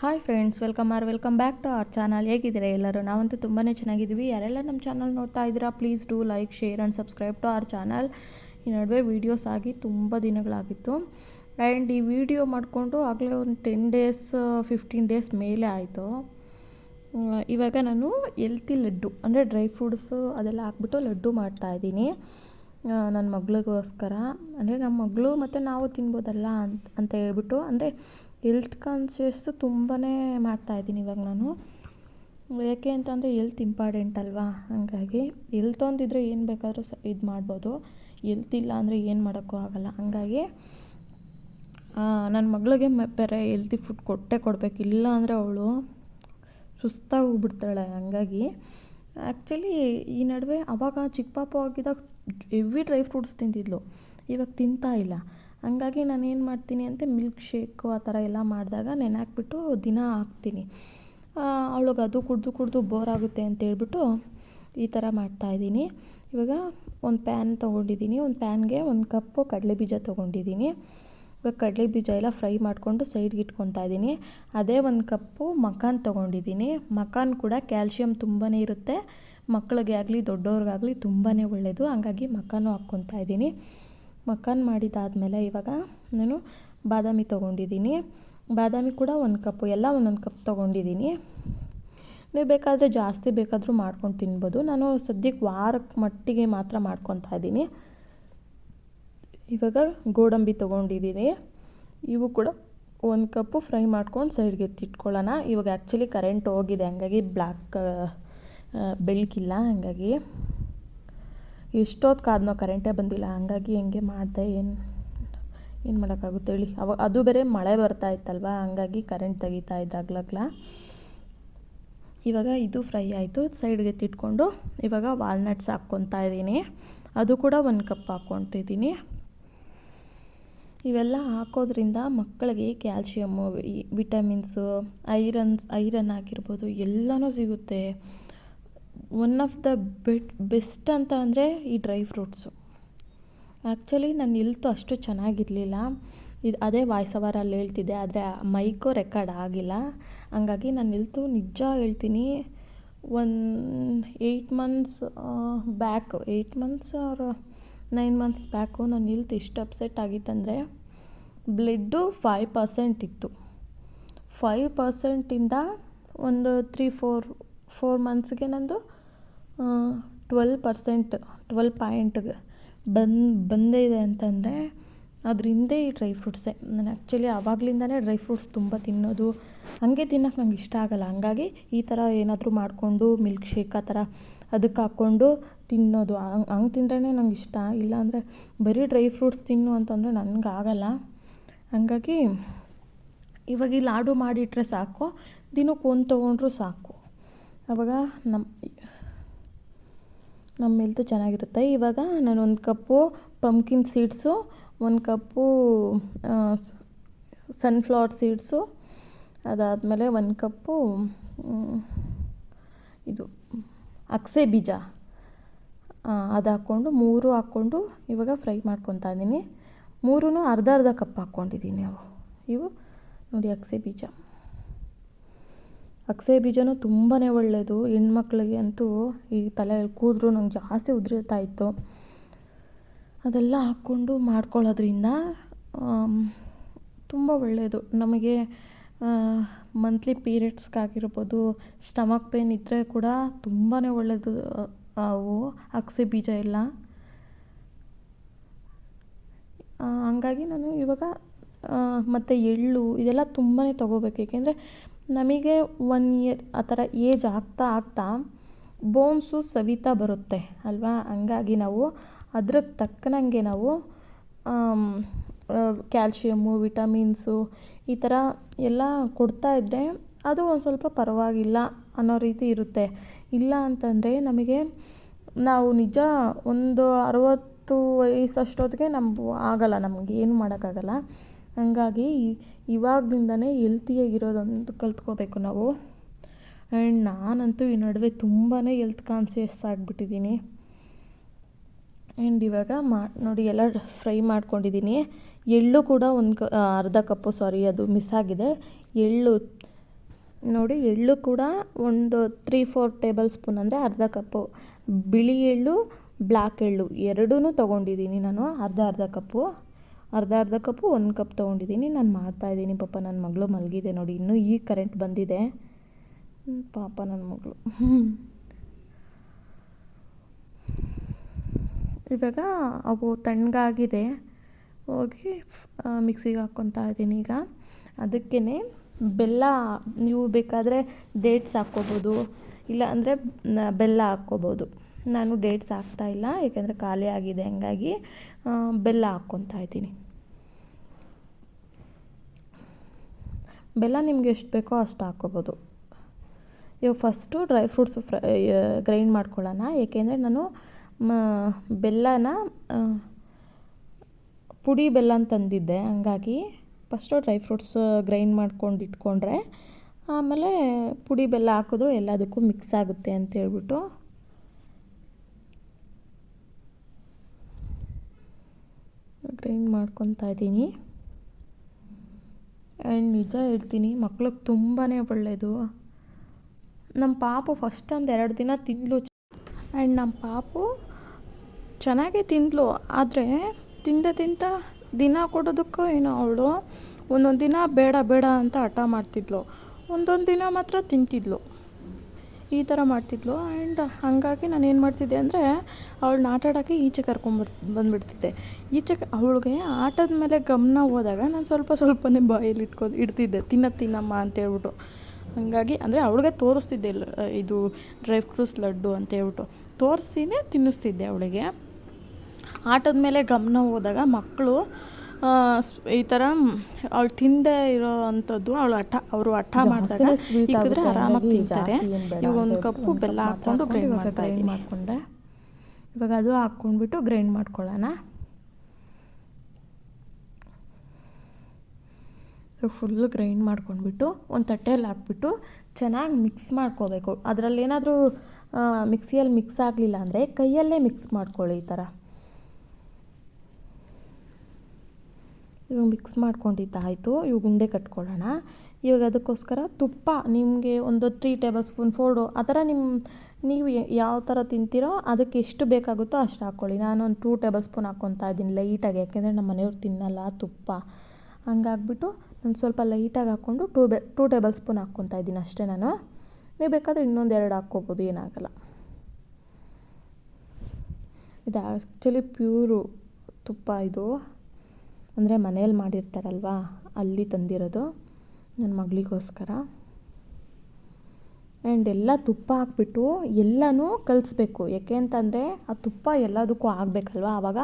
Hi friends welcome or welcome back to our channel ಹೇಗಿದ್ದೀರಾ ಎಲ್ಲರೂ? ನಾವಂತೂ ತುಂಬಾ ಚೆನ್ನಾಗಿದ್ದೀವಿ. ಯಾರೆಲ್ಲ ನಮ್ಮ ಚಾನಲ್ ನೋಡ್ತಾ ಇದ್ದೀರಾ please do like share and subscribe to our channel ಈ ನಡುವೆ ವೀಡಿಯೋಸ್ ಆಗಿ ತುಂಬ ದಿನಗಳಾಗಿತ್ತು. ಆ್ಯಂಡ್ ಈ ವಿಡಿಯೋ ಮಾಡಿಕೊಂಡು ಆಗಲೇ ಒಂದು ಟೆನ್ ಡೇಸ್ ಫಿಫ್ಟೀನ್ ಡೇಸ್ ಮೇಲೆ ಆಯಿತು. ಇವಾಗ ನಾನು ಎಲ್ತಿ ಲಡ್ಡು, ಅಂದರೆ ಡ್ರೈ ಫ್ರೂಟ್ಸು ಅದೆಲ್ಲ ಹಾಕ್ಬಿಟ್ಟು ಲಡ್ಡು ಮಾಡ್ತಾಯಿದ್ದೀನಿ ನನ್ನ ಮಗಳಿಗೋಸ್ಕರ. ಅಂದರೆ ನಮ್ಮ ಮಗಳು ಮತ್ತು ನಾವು ತಿನ್ಬೋದಲ್ಲ ಅಂತ ಅಂತ ಹೇಳ್ಬಿಟ್ಟು, ಅಂದರೆ ಎಲ್ತ್ ಕಾನ್ಸಿಯಸ್ಸು ತುಂಬಾ ಮಾಡ್ತಾಯಿದ್ದೀನಿ ಇವಾಗ ನಾನು. ಯಾಕೆ ಅಂತಂದರೆ ಎಲ್ತ್ ಇಂಪಾರ್ಟೆಂಟ್ ಅಲ್ವಾ? ಹಾಗಾಗಿ ಎಲ್ತ್ ಒಂದಿದ್ರೆ ಏನು ಬೇಕಾದರೂ ಸ ಇದು ಮಾಡ್ಬೋದು. ಎಲ್ತ್ ಇಲ್ಲ ಅಂದರೆ ಏನು ಮಾಡೋಕ್ಕೂ ಆಗಲ್ಲ. ಹಾಗಾಗಿ ನನ್ನ ಮಗಳಿಗೆ ಬೇರೆ ಎಲ್ತಿ ಫುಡ್ ಕೊಟ್ಟೇ ಕೊಡಬೇಕು. ಇಲ್ಲ ಅಂದರೆ ಅವಳು ಸುಸ್ತಾಗಿ ಹೋಗ್ಬಿಡ್ತಾಳೆ. ಹಂಗಾಗಿ ಆ್ಯಕ್ಚುಲಿ ಈ ನಡುವೆ ಅವಾಗ ಚಿಕ್ಕ ಪಾಪು ಆಗಿದ್ದಾಗ ಹೆವಿ ಡ್ರೈ ಫ್ರೂಟ್ಸ್ ತಿಂತಿದ್ಲು. ಇವಾಗ ತಿಂತಾ ಇಲ್ಲ. ಹಂಗಾಗಿ ನಾನು ಏನು ಮಾಡ್ತೀನಿ ಅಂತ ಮಿಲ್ಕ್ ಶೇಕು ಆ ಥರ ಎಲ್ಲ ಮಾಡಿದಾಗ ನೆನೆ ಹಾಕ್ಬಿಟ್ಟು ದಿನ ಹಾಕ್ತೀನಿ. ಅವಳಿಗೆ ಅದು ಕುಡಿದು ಕುಡಿದು ಬೋರ್ ಆಗುತ್ತೆ ಅಂತ ಹೇಳ್ಬಿಟ್ಟು ಈ ಥರ ಮಾಡ್ತಾಯಿದ್ದೀನಿ ಇವಾಗ ಒಂದು ಪ್ಯಾನ್ ತೊಗೊಂಡಿದ್ದೀನಿ. ಒಂದು ಪ್ಯಾನ್ಗೆ ಒಂದು ಕಪ್ಪು ಕಡಲೆ ಬೀಜ ತೊಗೊಂಡಿದ್ದೀನಿ. ಇವಾಗ ಕಡಲೆ ಬೀಜ ಎಲ್ಲ ಫ್ರೈ ಮಾಡಿಕೊಂಡು ಸೈಡ್ಗೆ ಇಟ್ಕೊತಾ ಇದ್ದೀನಿ. ಅದೇ ಒಂದು ಕಪ್ಪು ಮಕಾನ್ ತೊಗೊಂಡಿದ್ದೀನಿ. ಮಕಾನ್ ಕೂಡ ಕ್ಯಾಲ್ಶಿಯಮ್ ತುಂಬಾ ಇರುತ್ತೆ. ಮಕ್ಕಳಿಗೆ ಆಗಲಿ ದೊಡ್ಡವ್ರಿಗಾಗಲಿ ತುಂಬಾ ಒಳ್ಳೆಯದು ಹಂಗಾಗಿ ಮಕಾನು ಹಾಕ್ಕೊತಾ ಇದ್ದೀನಿ. ಮಕಾನ್ ಮಾಡಿದಾದಮೇಲೆ ಇವಾಗ ನಾನು ಬಾದಾಮಿ ತೊಗೊಂಡಿದ್ದೀನಿ. ಬಾದಾಮಿ ಕೂಡ ಒಂದು ಕಪ್ಪು, ಎಲ್ಲ ಒಂದೊಂದು ಕಪ್ ತೊಗೊಂಡಿದ್ದೀನಿ. ನೀವು ಬೇಕಾದರೆ ಜಾಸ್ತಿ ಬೇಕಾದರೂ ಮಾಡ್ಕೊಂಡು ತಿನ್ಬೋದು. ನಾನು ಸದ್ಯಕ್ಕೆ ವಾರಕ್ಕೆ ಮಟ್ಟಿಗೆ ಮಾತ್ರ ಮಾಡ್ಕೊತಾ ಇದ್ದೀನಿ. ಇವಾಗ ಗೋಡಂಬಿ ತೊಗೊಂಡಿದ್ದೀನಿ. ಇವು ಕೂಡ ಒಂದು ಕಪ್ಪು ಫ್ರೈ ಮಾಡ್ಕೊಂಡು ಸೈಡ್ಗೆ ಎತ್ತಿಟ್ಕೊಳ್ಳೋಣ. ಇವಾಗ ಆ್ಯಕ್ಚುಲಿ ಕರೆಂಟ್ ಹೋಗಿದೆ, ಹಂಗಾಗಿ ಬ್ಲ್ಯಾಕ್ ಬೆಳಕಿಲ್ಲ, ಹಂಗಾಗಿ. ಎಷ್ಟೊತ್ತು ಕಾದ್ನೋ ಕರೆಂಟೇ ಬಂದಿಲ್ಲ, ಹಂಗಾಗಿ ಹೆಂಗೆ ಮಾಡಿದೆ, ಏನು ಏನು ಮಾಡೋಕ್ಕಾಗುತ್ತೆ ಹೇಳಿ. ಅವ, ಅದು ಬೇರೆ ಮಳೆ ಬರ್ತಾ ಇತ್ತಲ್ವ, ಹಂಗಾಗಿ ಕರೆಂಟ್ ತೆಗಿತಾ ಇದ್ದಾಗ್ಲಾಗ್ಲ ಇವಾಗ ಇದು ಫ್ರೈ ಆಯಿತು ಸೈಡ್ಗೆ ತಿಟ್ಕೊಂಡು ಇವಾಗ ವಾಲ್ನಟ್ಸ್ ಹಾಕ್ಕೊತಾ ಇದ್ದೀನಿ. ಅದು ಕೂಡ ಒಂದು ಕಪ್ ಹಾಕ್ಕೊತಿದ್ದೀನಿ. ಇವೆಲ್ಲ ಹಾಕೋದ್ರಿಂದ ಮಕ್ಕಳಿಗೆ ಕ್ಯಾಲ್ಶಿಯಮ್ಮು ವಿಟಮಿನ್ಸು ಐರನ್ಸ್ ಐರನ್ ಆಗಿರ್ಬೋದು, ಎಲ್ಲನೂ ಸಿಗುತ್ತೆ. One of the bet best ಅಂತ ಅಂದರೆ ಈ ಡ್ರೈ ಫ್ರೂಟ್ಸು ಆ್ಯಕ್ಚುಲಿ ನಾನು ಇಲ್ತು ಅಷ್ಟು ಚೆನ್ನಾಗಿರಲಿಲ್ಲ. ಇದು ಅದೇ ವಾಯ್ಸ್ ಅವರಲ್ಲಿ ಹೇಳ್ತಿದ್ದೆ, ಆದರೆ ಮೈಕು ರೆಕಾರ್ಡ್ ಆಗಿಲ್ಲ. ಹಂಗಾಗಿ ನಾನು ಎಲ್ತು ನಿಜ ಹೇಳ್ತೀನಿ one eight months back eight months or nine months back ನಾನು ಹೆಲ್ತ್ ಇಷ್ಟು ಅಪ್ಸೆಟ್ ಆಗಿತ್ತಂದರೆ ಬ್ಲಡ್ಡು ಫೈವ್ ಪರ್ಸೆಂಟ್ ಇತ್ತು. ಫೈವ್ ಪರ್ಸೆಂಟಿಂದ ಒಂದು ತ್ರೀ ಫೋರ್ ಫೋರ್ ಮಂತ್ಸ್ಗೆ ನಂದು ಟ್ವೆಲ್ ಪರ್ಸೆಂಟ್ ಟ್ವೆಲ್ ಪಾಯಿಂಟ್ಗೆ ಬಂದು, ಬಂದೇ ಇದೆ ಅಂತಂದರೆ ಅದ್ರ ಈ ಡ್ರೈ ಫ್ರೂಟ್ಸೇ ನಾನು ಆ್ಯಕ್ಚುಲಿ ಆವಾಗಲಿಂದನೇ ಡ್ರೈ ಫ್ರೂಟ್ಸ್ ತುಂಬ ತಿನ್ನೋದು, ಹಾಗೆ ತಿನ್ನೋಕೆ ನಂಗೆ ಇಷ್ಟ ಆಗಲ್ಲ. ಹಂಗಾಗಿ ಈ ಥರ ಏನಾದರೂ ಮಾಡಿಕೊಂಡು ಮಿಲ್ಕ್ ಶೇಕ್ ಆ ಥರ ಅದಕ್ಕೆ ಹಾಕ್ಕೊಂಡು ತಿನ್ನೋದು. ಹಂಗೆ ತಿಂದ್ರೇ ನಂಗೆ ಇಷ್ಟ. ಇಲ್ಲಾಂದರೆ ಬರೀ ಡ್ರೈ ಫ್ರೂಟ್ಸ್ ತಿನ್ನು ಅಂತಂದರೆ ನನಗೆ ಆಗಲ್ಲ. ಹಂಗಾಗಿ ಇವಾಗ ಈ ಲಾಡು ಮಾಡಿಟ್ರೆ ಸಾಕು, ದಿನಕ್ಕೆ ಒಂದು ತೊಗೊಂಡ್ರೂ ಸಾಕು. ಆವಾಗ ನಮ್ಮ ನಮ್ಮ ಹೆಲ್ತ್ ಚೆನ್ನಾಗಿರುತ್ತೆ. ಇವಾಗ ನಾನು ಒಂದು ಕಪ್ಪು ಪಂಪ್ಕಿನ್ ಸೀಡ್ಸು ಒಂದು ಕಪ್ಪು ಸನ್ಫ್ಲವರ್ ಸೀಡ್ಸು ಅದಾದಮೇಲೆ ಒಂದು ಕಪ್ಪು ಇದು ಅಕ್ಸೆ ಬೀಜ ಅದು ಹಾಕ್ಕೊಂಡು ಮೂರು ಹಾಕ್ಕೊಂಡು ಇವಾಗ ಫ್ರೈ ಮಾಡ್ಕೊತಾ ಇದ್ದೀನಿ. ಮೂರೂ ಅರ್ಧ ಅರ್ಧ ಕಪ್ ಹಾಕ್ಕೊಂಡಿದ್ದೀನಿ ಅವು. ಇವು ನೋಡಿ ಅಗಸೆ ಬೀಜ. ಅಗಸೆ ಬೀಜನೂ ತುಂಬಾ ಒಳ್ಳೆಯದು ಹೆಣ್ಮಕ್ಳಿಗೆ ಅಂತೂ ಈ ತಲೆಯಲ್ಲಿ ಕೂದಲು ನಂಗೆ ಜಾಸ್ತಿ ಉದುರುತ್ತಾ ಇತ್ತು. ಅದೆಲ್ಲ ಹಾಕ್ಕೊಂಡು ಮಾಡ್ಕೊಳ್ಳೋದ್ರಿಂದ ತುಂಬ ಒಳ್ಳೆಯದು ನಮಗೆ ಮಂತ್ಲಿ ಪೀರಿಯಡ್ಸ್ಗಾಗಿರ್ಬೋದು ಸ್ಟಮಕ್ ಪೇನ್ ಇದ್ದರೆ ಕೂಡ ತುಂಬಾ ಒಳ್ಳೆಯದು ಅವು. ಅಗಸೆ ಬೀಜ ಎಲ್ಲ. ಹಂಗಾಗಿ ನಾನು ಇವಾಗ ಮತ್ತು ಎಳ್ಳು ಇದೆಲ್ಲ ತುಂಬಾ ತೊಗೋಬೇಕು. ಏಕೆಂದರೆ ನಮಗೆ ಒನ್ ಇಯರ್ ಆ ಥರ ಏಜ್ ಆಗ್ತಾ ಆಗ್ತಾ ಬೋನ್ಸು ಸವಿತಾ ಬರುತ್ತೆ ಅಲ್ವಾ? ಹಂಗಾಗಿ ನಾವು ಅದ್ರಕ್ಕೆ ತಕ್ಕನಂಗೆ ನಾವು ಕ್ಯಾಲ್ಶಿಯಮ್ಮು ವಿಟಮಿನ್ಸು ಈ ಥರ ಎಲ್ಲ ಕೊಡ್ತಾ ಇದ್ದರೆ ಅದು ಒಂದು ಸ್ವಲ್ಪ ಪರವಾಗಿಲ್ಲ ಅನ್ನೋ ರೀತಿ ಇರುತ್ತೆ. ಇಲ್ಲ ಅಂತಂದರೆ ನಮಗೆ ನಾವು ನಿಜ ಒಂದು ಅರವತ್ತು ವಯಸ್ಸಷ್ಟೊತ್ತಿಗೆ ನಮ್ಗೆ ಆಗಲ್ಲ, ನಮಗೆ ಏನು ಮಾಡೋಕ್ಕಾಗಲ್ಲ. ಹಂಗಾಗಿ ಇವಾಗ್ಲಿಂದನೇ ಎಲ್ತಿಯಾಗಿರೋದೊಂದು ಕಲ್ತ್ಕೋಬೇಕು ನಾವು. ಆ್ಯಂಡ್ ನಾನಂತೂ ಈ ನಡುವೆ ತುಂಬಾ ಎಲ್ತ್ ಕಾನ್ಸಿಯಸ್ ಆಗಿಬಿಟ್ಟಿದ್ದೀನಿ. ಆ್ಯಂಡ್ ಇವಾಗ ಮಾ, ನೋಡಿ ಎಲ್ಲ ಫ್ರೈ ಮಾಡ್ಕೊಂಡಿದ್ದೀನಿ. ಎಳ್ಳು ಕೂಡ ಒಂದು ಕ ಅರ್ಧ ಕಪ್ಪು ಸಾರಿ ಅದು ಮಿಸ್ ಆಗಿದೆ. ಎಳ್ಳು, ನೋಡಿ ಎಳ್ಳು ಕೂಡ ಒಂದು ತ್ರೀ ಫೋರ್ ಟೇಬಲ್ ಸ್ಪೂನ್ ಅಂದರೆ ಅರ್ಧ ಕಪ್ಪು. ಬಿಳಿ ಎಳ್ಳು ಬ್ಲ್ಯಾಕ್ ಎಳ್ಳು ಎರಡೂ ತೊಗೊಂಡಿದ್ದೀನಿ ನಾನು, ಅರ್ಧ ಅರ್ಧ ಕಪ್ಪು. ಅರ್ಧ ಅರ್ಧ ಕಪ್ಪು, ಒಂದು ಕಪ್ ತೊಗೊಂಡಿದ್ದೀನಿ ನಾನು ಮಾಡ್ತಾಯಿದ್ದೀನಿ ಪಾಪ ನನ್ನ ಮಗಳು ಮಲಗಿದೆ ನೋಡಿ. ಇನ್ನೂ ಈಗ ಕರೆಂಟ್ ಬಂದಿದೆ. ಪಾಪ ನನ್ನ ಮಗಳು. ಇವಾಗ ಅವು ತಣ್ಣಗಾಗಿದೆ. ಹೋಗಿ ಮಿಕ್ಸಿಗೆ ಹಾಕ್ಕೊತಾ ಇದ್ದೀನಿ ಈಗ. ಅದಕ್ಕೇ ಬೆಲ್ಲ, ನೀವು ಬೇಕಾದರೆ ಡೇಟ್ಸ್ ಹಾಕ್ಕೋಬೋದು. ಇಲ್ಲ ಅಂದರೆ ಬೆಲ್ಲ ಹಾಕ್ಕೋಬೋದು. ನಾನು ಡೇಟ್ಸ್ ಹಾಕ್ತಾಯಿಲ್ಲ ಏಕೆಂದರೆ ಖಾಲಿ ಆಗಿದೆ, ಹಂಗಾಗಿ ಬೆಲ್ಲ ಹಾಕ್ಕೊತಾ ಇದ್ದೀನಿ. ಬೆಲ್ಲ ನಿಮ್ಗೆ ಎಷ್ಟು ಬೇಕೋ ಅಷ್ಟು ಹಾಕ್ಕೋಬೋದು. ಇವಾಗ first dry fruits fry grind ಮಾಡ್ಕೊಳ್ಳೋಣ, ಏಕೆಂದರೆ ನಾನು ಬೆಲ್ಲನ ಪುಡಿ ಬೆಲ್ಲ ತಂದಿದ್ದೆ ಹಂಗಾಗಿ ಫಸ್ಟು ಡ್ರೈ ಫ್ರೂಟ್ಸ್ ಗ್ರೈಂಡ್ ಮಾಡ್ಕೊಂಡು ಇಟ್ಕೊಂಡ್ರೆ, ಆಮೇಲೆ ಪುಡಿ ಬೆಲ್ಲ ಹಾಕಿದ್ರು ಎಲ್ಲದಕ್ಕೂ ಮಿಕ್ಸ್ ಆಗುತ್ತೆ ಅಂತ ಹೇಳ್ಬಿಟ್ಟು ಗ್ರೈಂಡ್ ಮಾಡ್ಕೊತಾ ಇದ್ದೀನಿ. ಆ್ಯಂಡ್ ನಿಜ ಹೇಳ್ತೀನಿ, ಮಕ್ಳಿಗೆ ತುಂಬಾ ಒಳ್ಳೆಯದು ನಮ್ಮ ಪಾಪು ಫಸ್ಟ್ ಒಂದು ಎರಡು ದಿನ ತಿಂದ್ಲು. ಆ್ಯಂಡ್ ನಮ್ಮ ಪಾಪು ಚೆನ್ನಾಗೇ ತಿಂದ್ಲು, ಆದರೆ ತಿಂದ ತಿಂತ ದಿನ ಕೊಡೋದಕ್ಕೂ ಏನೋ ಅವಳು ಒಂದೊಂದು ದಿನ ಬೇಡ ಬೇಡ ಅಂತ ಹಠ ಮಾಡ್ತಿದ್ಲು. ಒಂದೊಂದು ದಿನ ಮಾತ್ರ ತಿಂತಿದ್ಲು. ಈ ಥರ ಮಾಡ್ತಿದ್ಲು. ಆ್ಯಂಡ್ ಹಾಗಾಗಿ ನಾನು ಏನು ಮಾಡ್ತಿದ್ದೆ ಅಂದರೆ ಅವಳನ್ನ ಆಟ ಆಡೋಕ್ಕೆ ಈಚೆ ಕರ್ಕೊಂಬರ್ ಬಂದುಬಿಡ್ತಿದ್ದೆ. ಈಚೆ ಅವಳಿಗೆ ಆಟದ ಮೇಲೆ ಗಮನ ಹೋದಾಗ ನಾನು ಸ್ವಲ್ಪ ಸ್ವಲ್ಪನೇ ಬಾಯಲ್ಲಿ ಇಟ್ಕೊ ಇಡ್ತಿದ್ದೆ. ತಿನ್ನ, ತಿನ್ನಮ್ಮ ಅಂತೇಳ್ಬಿಟ್ಟು ಹಾಗಾಗಿ ಅಂದರೆ ಅವಳಿಗೆ ತೋರಿಸ್ತಿದ್ದೆ ಇದು ಡ್ರೈ ಫ್ರೂಟ್ಸ್ ಲಡ್ಡು ಅಂತ ಹೇಳ್ಬಿಟ್ಟು. ತೋರಿಸಿನೇ ತಿನ್ನಿಸ್ತಿದ್ದೆ ಅವಳಿಗೆ. ಆಟದ ಮೇಲೆ ಗಮನ ಹೋದಾಗ ಮಕ್ಕಳು ಈ ಥರ ಅವ್ಳು ತಿಂದೆ ಇರೋ ಅಂಥದ್ದು ಅವಳು ಹಠ ಅವರು ಹಠ ಮಾಡ್ತಾರೆ. ಇಕ್ಕಿದ್ರೆ ಆರಾಮಾಗಿ ತಿಂತಾರೆ. ಇವಾಗ ಒಂದು ಕಪ್ಪು ಬೆಲ್ಲ ಹಾಕ್ಕೊಂಡು ಗ್ರೈಂಡ್ ಮಾಡ್ತಾರೆ ಮಾಡ್ತಾ ಇದ್ದೀನಿ. ಮಾಡ್ಕೊಂಡೆ ಇವಾಗ ಅದು ಹಾಕ್ಕೊಂಡ್ಬಿಟ್ಟು ಗ್ರೈಂಡ್ ಮಾಡ್ಕೊಳ್ಳೋಣ. ಫುಲ್ ಗ್ರೈಂಡ್ ಮಾಡ್ಕೊಂಡ್ಬಿಟ್ಟು ಒಂದು ತಟ್ಟೆಯಲ್ಲಿ ಹಾಕ್ಬಿಟ್ಟು ಚೆನ್ನಾಗಿ ಮಿಕ್ಸ್ ಮಾಡ್ಕೋಬೇಕು. ಅದರಲ್ಲಿ ಏನಾದರೂ ಮಿಕ್ಸಿಯಲ್ಲಿ ಮಿಕ್ಸ್ ಆಗಲಿಲ್ಲ ಅಂದರೆ ಕೈಯಲ್ಲೇ ಮಿಕ್ಸ್ ಮಾಡ್ಕೊಳ್ಳಿ ಈ ಥರ ಇವಾಗ ಮಿಕ್ಸ್ ಮಾಡ್ಕೊಂಡಿದ್ದಾಯಿತು. ಇವಾಗ ಉಂಡೆ ಕಟ್ಕೊಳ್ಳೋಣ. ಇವಾಗ ಅದಕ್ಕೋಸ್ಕರ ತುಪ್ಪ, ನಿಮಗೆ ಒಂದು ತ್ರೀ ಟೇಬಲ್ ಸ್ಪೂನ್ ಫೋರ್ಡು ಆ ಥರ ನಿಮ್ಮ ನೀವು ಯಾವ ಥರ ತಿಂತೀರೋ ಅದಕ್ಕೆ ಎಷ್ಟು ಬೇಕಾಗುತ್ತೋ ಅಷ್ಟು ಹಾಕ್ಕೊಳ್ಳಿ. ನಾನು ಒಂದು ಟೂ ಟೇಬಲ್ ಸ್ಪೂನ್ ಹಾಕ್ಕೊತಾ ಇದ್ದೀನಿ ಲೈಟಾಗಿ ಯಾಕೆಂದರೆ ನಮ್ಮ ಮನೆಯವ್ರು ತಿನ್ನಲ್ಲ ತುಪ್ಪ. ಹಂಗಾಗ್ಬಿಟ್ಟು ನಾನು ಸ್ವಲ್ಪ ಲೈಟಾಗಿ ಹಾಕ್ಕೊಂಡು ಟೂ ಬೆ ಟೂ ಟೇಬಲ್ ಸ್ಪೂನ್ ಹಾಕ್ಕೊತಾ ಇದ್ದೀನಿ ಅಷ್ಟೇ ನಾನು. ನೀವು ಬೇಕಾದರೆ ಇನ್ನೊಂದು ಎರಡು ಹಾಕ್ಕೋಬೋದು, ಏನಾಗಲ್ಲ. ಇದು ಆ್ಯಕ್ಚುಲಿ ಪ್ಯೂರು ತುಪ್ಪ ಇದು. ಅಂದರೆ ಮನೇಲಿ ಮಾಡಿರ್ತಾರಲ್ವಾ, ಅಲ್ಲಿ ತಂದಿರೋದು ನನ್ನ ಮಗಳಿಗೋಸ್ಕರ. ಆ್ಯಂಡ್ ಎಲ್ಲ ತುಪ್ಪ ಹಾಕ್ಬಿಟ್ಟು ಎಲ್ಲನೂ ಕಲಿಸ್ಬೇಕು. ಯಾಕೆ ಅಂತಂದರೆ ಆ ತುಪ್ಪ ಎಲ್ಲದಕ್ಕೂ ಆಗಬೇಕಲ್ವ? ಆವಾಗ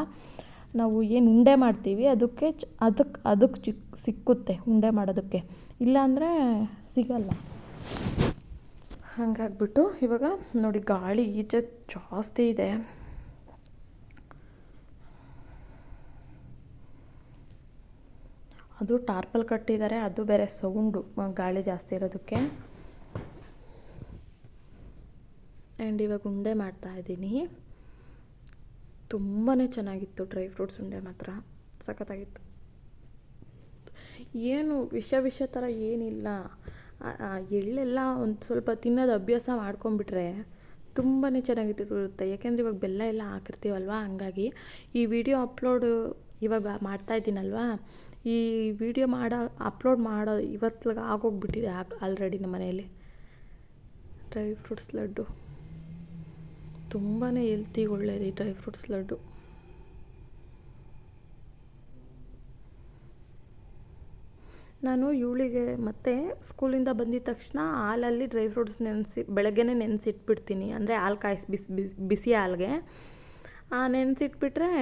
ನಾವು ಏನು ಉಂಡೆ ಮಾಡ್ತೀವಿ, ಅದಕ್ಕೆ ಚ್ ಅದಕ್ಕೆ ಅದಕ್ಕೆ ಚಿಕ್ಕ ಸಿಕ್ಕುತ್ತೆ ಉಂಡೆ ಮಾಡೋದಕ್ಕೆ. ಇಲ್ಲಾಂದರೆ ಸಿಗಲ್ಲ. ಹಾಗಾಗ್ಬಿಟ್ಟು ಇವಾಗ ನೋಡಿ ಗಾಳಿ ಈಚೆ ಜಾಸ್ತಿ ಇದೆ. ಅದು ಟಾರ್ಪಲ್ ಕಟ್ಟಿದ್ದಾರೆ, ಅದು ಬೇರೆ ಸೌಂಡು ಗಾಳಿ ಜಾಸ್ತಿ ಇರೋದಕ್ಕೆ. ಆ್ಯಂಡ್ ಇವಾಗ ಉಂಡೆ ಮಾಡ್ತಾ ಇದ್ದೀನಿ. ತುಂಬಾ ಚೆನ್ನಾಗಿತ್ತು ಡ್ರೈ ಫ್ರೂಟ್ಸ್ ಉಂಡೆ ಮಾತ್ರ. ಸಖತ್ತಾಗಿತ್ತು. ಏನು ವಿಷ ವಿಷ ಥರ ಏನಿಲ್ಲ. ಎಳ್ಳೆಲ್ಲ ಒಂದು ಸ್ವಲ್ಪ ತಿನ್ನೋದು ಅಭ್ಯಾಸ ಮಾಡ್ಕೊಂಬಿಟ್ರೆ ತುಂಬಾ ಚೆನ್ನಾಗಿರುತ್ತೆ. ಯಾಕೆಂದರೆ ಇವಾಗ ಬೆಲ್ಲ ಎಲ್ಲ ಹಾಕಿರ್ತೀವಲ್ವ, ಹಂಗಾಗಿ ಈ ವಿಡಿಯೋ ಅಪ್ಲೋಡು ಇವಾಗ ಮಾಡ್ತಾ ಇದ್ದೀನಲ್ವಾ ಈ ವಿಡಿಯೋ ಮಾಡೋ ಅಪ್ಲೋಡ್ ಮಾಡೋ ಇವತ್ತಿಗೆ ಆಗೋಗ್ಬಿಟ್ಟಿದೆ ಆಲ್ರೆಡಿ ನಮ್ಮ ಮನೆಯಲ್ಲಿ. Dry fruits laddu. ತುಂಬಾ ಹೆಲ್ತಿಗೆ ಒಳ್ಳೆಯದು ಈ ಡ್ರೈ ಫ್ರೂಟ್ಸ್ ಲಡ್ಡು. ನಾನು ಇವಳಿಗೆ ಮತ್ತೆ ಸ್ಕೂಲಿಂದ ಬಂದಿದ ತಕ್ಷಣ ಹಾಲಲ್ಲಿ ಡ್ರೈ ಫ್ರೂಟ್ಸ್ ನೆನೆಸಿ, ಬೆಳಗ್ಗೆನೇ ನೆನೆಸಿಟ್ಬಿಡ್ತೀನಿ. ಅಂದರೆ ಹಾಲು ಕಾಯಿಸಿ, ಬಿಸಿ ಬಿಸಿ ಬಿಸಿ ಹಾಲಿಗೆ. ನೆನೆಸಿಟ್ಬಿಟ್ರೆ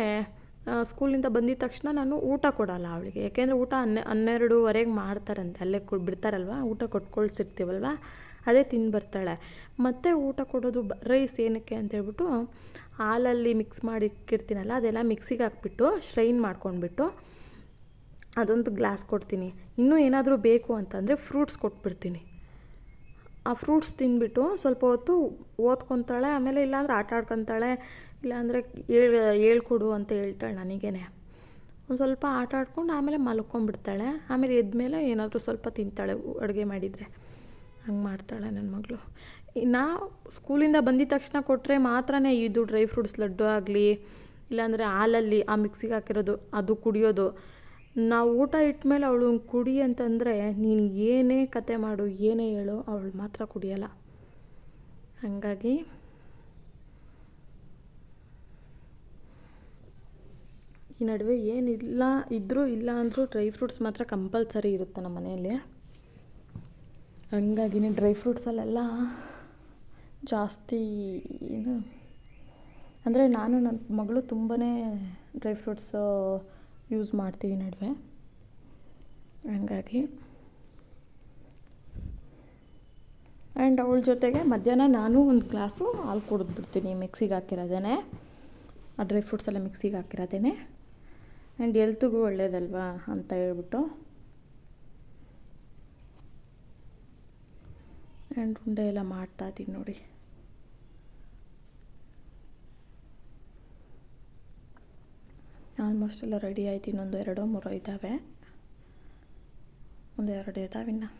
ಸ್ಕೂಲಿಂದ ಬಂದಿದ ತಕ್ಷಣ ನಾನು ಊಟ ಕೊಡಲ್ಲ ಅವಳಿಗೆ. ಯಾಕೆಂದರೆ ಊಟ ಹನ್ನೆ, ಹನ್ನೆರಡುವರೆಗೆ ಮಾಡ್ತಾರಂತೆ. ಅಲ್ಲೇ ಕೊ, ಬಿಡ್ತಾರಲ್ವ? ಊಟ ಕೊಟ್ಕೊಳ್ಸಿರ್ತೀವಲ್ವ? ಅದೇ ತಿಂದು ಬರ್ತಾಳೆ. ಮತ್ತೆ ಊಟ ಕೊಡೋದು ರೈಸ್ ಏನಕ್ಕೆ ಅಂತೇಳ್ಬಿಟ್ಟು ಹಾಲಲ್ಲಿ ಮಿಕ್ಸ್ ಮಾಡಿ ಇಕ್ಕಿರ್ತೀನಲ್ಲ ಅದೆಲ್ಲ ಮಿಕ್ಸಿಗೆ ಹಾಕ್ಬಿಟ್ಟು ಶ್ರೈನ್ ಮಾಡ್ಕೊಂಡ್ಬಿಟ್ಟು ಅದೊಂದು ಗ್ಲಾಸ್ ಕೊಡ್ತೀನಿ. ಇನ್ನೂ ಏನಾದರೂ ಬೇಕು ಅಂತಂದರೆ ಫ್ರೂಟ್ಸ್ ಕೊಟ್ಬಿಡ್ತೀನಿ. ಆ ಫ್ರೂಟ್ಸ್ ತಿಂದ್ಬಿಟ್ಟು ಸ್ವಲ್ಪ ಹೊತ್ತು ಓದ್ಕೊತಾಳೆ, ಆಮೇಲೆ ಇಲ್ಲಾಂದ್ರೆ ಆಟ ಆಡ್ಕೊತಾಳೆ ಇಲ್ಲಾಂದರೆ ಹೇಳ್ ಹೇಳ್ಕೊಡು ಅಂತ ಹೇಳ್ತಾಳೆ ನನಗೇನೆ. ಒಂದು ಸ್ವಲ್ಪ ಆಟ ಆಡ್ಕೊಂಡು ಆಮೇಲೆ ಮಲ್ಕೊಂಡ್ಬಿಡ್ತಾಳೆ. ಆಮೇಲೆ ಎದ್ದ ಮೇಲೆ ಏನಾದರೂ ಸ್ವಲ್ಪ ತಿಂತಾಳೆ ಅಡುಗೆ ಮಾಡಿದರೆ. ಹಂಗೆ ಮಾಡ್ತಾಳೆ ನನ್ನ ಮಗಳು. ನಾ ಸ್ಕೂಲಿಂದ ಬಂದಿದ ತಕ್ಷಣ ಕೊಟ್ಟರೆ ಮಾತ್ರನೇ ಇದು ಡ್ರೈ ಫ್ರೂಟ್ಸ್ ಲಡ್ಡು ಆಗಲಿ, ಇಲ್ಲಾಂದರೆ ಹಾಲಲ್ಲಿ ಆ ಮಿಕ್ಸಿಗೆ ಹಾಕಿರೋದು, ಅದು ಕುಡಿಯೋದು. ನಾವು ಊಟ ಇಟ್ಮೇಲೆ ಅವಳು ಕುಡಿ ಅಂತಂದರೆ ನೀನು ಏನೇ ಕತೆ ಮಾಡು, ಏನೇ ಹೇಳು, ಅವಳು ಮಾತ್ರ ಕುಡಿಯಲ್ಲ. ಹಾಗಾಗಿ ಈ ನಡುವೆ ಏನಿಲ್ಲ ಇದ್ದರೂ ಇಲ್ಲ ಅಂದರೂ ಡ್ರೈ ಫ್ರೂಟ್ಸ್ ಮಾತ್ರ ಕಂಪಲ್ಸರಿ ಇರುತ್ತೆ ನಮ್ಮ ಮನೆಯಲ್ಲಿ. ಹಂಗಾಗಿನೇ ಡ್ರೈ ಫ್ರೂಟ್ಸಲ್ಲೆಲ್ಲ ಜಾಸ್ತಿ ಏನು, ಅಂದರೆ ನಾನು ನನ್ನ ಮಗಳು ತುಂಬಾ ಡ್ರೈ ಫ್ರೂಟ್ಸು ಯೂಸ್ ಮಾಡ್ತೀವಿ ನಡುವೆ. ಹಂಗಾಗಿ. ಆ್ಯಂಡ್ ಅವಳ ಜೊತೆಗೆ ಮಧ್ಯಾಹ್ನ ನಾನು ಒಂದು ಗ್ಲಾಸು ಹಾಲು ಕುಡಿದ್ಬಿಡ್ತೀನಿ ಮಿಕ್ಸಿಗೆ ಹಾಕಿರೋದೇನೆ. ಆ ಡ್ರೈ ಫ್ರೂಟ್ಸ್ ಎಲ್ಲ ಮಿಕ್ಸಿಗೆ ಹಾಕಿರೋದೇನೆ. ಆ್ಯಂಡ್ ಎಲ್ತಿಗೂ ಒಳ್ಳೇದಲ್ವಾ ಅಂತ ಹೇಳ್ಬಿಟ್ಟು. ಆ್ಯಂಡ್ ಉಂಡೆ ಎಲ್ಲ ಮಾಡ್ತಾ ಇದ್ದೀನಿ ನೋಡಿ. ಆಲ್ಮೋಸ್ಟ್ ಎಲ್ಲ ರೆಡಿ ಆಯ್ತು, ಇನ್ನೊಂದು ಎರಡೋ ಮೂರೋ ಇದ್ದಾವೆ. ಒಂದು ಎರಡು ಇದ್ದಾವೆ ಇನ್ನು.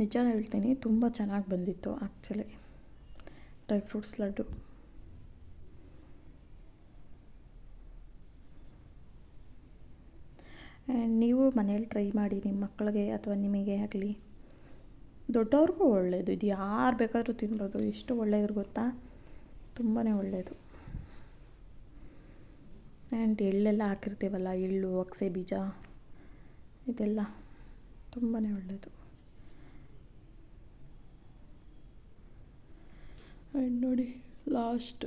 ನಿಜ ಹೇಳ್ತೀನಿ, ತುಂಬ ಚೆನ್ನಾಗಿ ಬಂದಿತ್ತು actually dry fruits laddu. And ನೀವು ಮನೇಲಿ ಟ್ರೈ ಮಾಡಿ, ನಿಮ್ಮ ಮಕ್ಕಳಿಗೆ ಅಥವಾ ನಿಮಗೆ ಆಗಲಿ. ದೊಡ್ಡವ್ರಿಗೂ ಒಳ್ಳೆಯದು ಇದು ಯಾರು ಬೇಕಾದರೂ ತಿನ್ಬೋದು, ಎಷ್ಟು ಒಳ್ಳೆಯದು ಗೊತ್ತಾ? ತುಂಬಾ ಒಳ್ಳೆಯದು ಆ್ಯಂಡ್ ಎಳ್ಳೆಲ್ಲ ಹಾಕಿರ್ತೀವಲ್ಲ, ಎಳ್ಳು ಅಗಸೆ ಬೀಜ, ಇದೆಲ್ಲ ತುಂಬಾ ಒಳ್ಳೆಯದು ಆ್ಯಂಡ್ ನೋಡಿ ಲಾಸ್ಟ್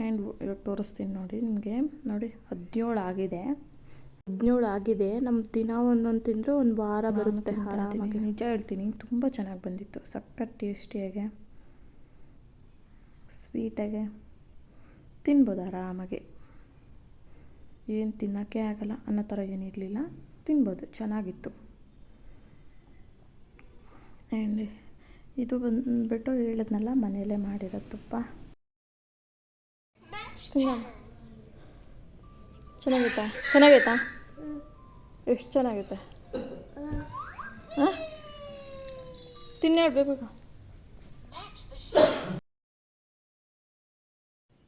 ಆ್ಯಂಡ್ ಇವಾಗ ತೋರಿಸ್ತೀನಿ ನೋಡಿ ನಿಮಗೆ. ನೋಡಿ ಹದಿನೇಳು ಆಗಿದೆ. ಹದಿನೇಳು ಆಗಿದೆ. ನಮ್ಮ ದಿನ ಒಂದೊಂದು ತಿಂದರೆ ಒಂದು ವಾರ ಬರುತ್ತೆ ಆರಾಮಾಗಿ. ನಿಜ ಹೇಳ್ತೀನಿ ತುಂಬ ಚೆನ್ನಾಗಿ ಬಂದಿತ್ತು. ಸಕ್ಕತ್ ಟೇಸ್ಟಿಯಾಗೆ ಸ್ವೀಟಾಗೆ ತಿನ್ಬೋದು ಆರಾಮಾಗಿ. ಏನು ತಿನ್ನೋಕ್ಕೆ ಆಗಲ್ಲ ಅನ್ನೋ ಥರ ಏನಿರಲಿಲ್ಲ ತಿನ್ಬೋದು. ಚೆನ್ನಾಗಿತ್ತು. ಆ್ಯಂಡ್ ಇದು ಬಂದುಬಿಟ್ಟು ಹೇಳಿದ್ನಲ್ಲ ಮನೆಯಲ್ಲೇ ಮಾಡಿರೋ ತುಪ್ಪ. ತಿನ್ನೋಣ ಚೆನ್ನಾಗೈತಾ? ಎಷ್ಟು ಚೆನ್ನಾಗೈತೆ? ಹಾಂ? ತಿನ್ನಿ ಹೇಳ್ಬೇಕು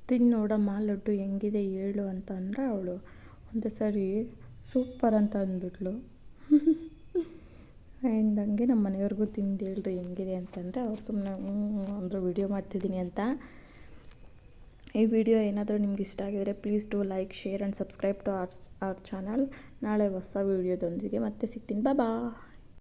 ತಿಂದು ನೋಡಮ್ಮ, ಲಡ್ಡು ಹೆಂಗಿದೆ, ಹೇಳು ಅಂತ ಅವಳು, ಒಂದೇ ಸರಿ ಸೂಪರ್ ಅಂತ ಅಂದ್ಬಿಟ್ಲು. ಆ್ಯಂಡ್ ಹಂಗೆ ನಮ್ಮ ಮನೆಯವ್ರಿಗೂ ತಿಂದು ಹೇಳ್ರಿ ಹೆಂಗಿದೆ ಅಂತಂದರೆ ಅವ್ರು ಸುಮ್ಮನೆ ಅಂದರು ವೀಡಿಯೋ ಮಾಡ್ತಿದ್ದೀನಿ ಅಂತ. ಈ ವಿಡಿಯೋ ಏನಾದರೂ ನಿಮ್ಗೆ ಇಷ್ಟ ಆಗಿದರೆ please do like share and subscribe to our our channel ನಾಳೆ ಹೊಸ ವೀಡಿಯೋದೊಂದಿಗೆ ಮತ್ತೆ ಸಿಗ್ತೀನಿ. ಬಾ ಬಾ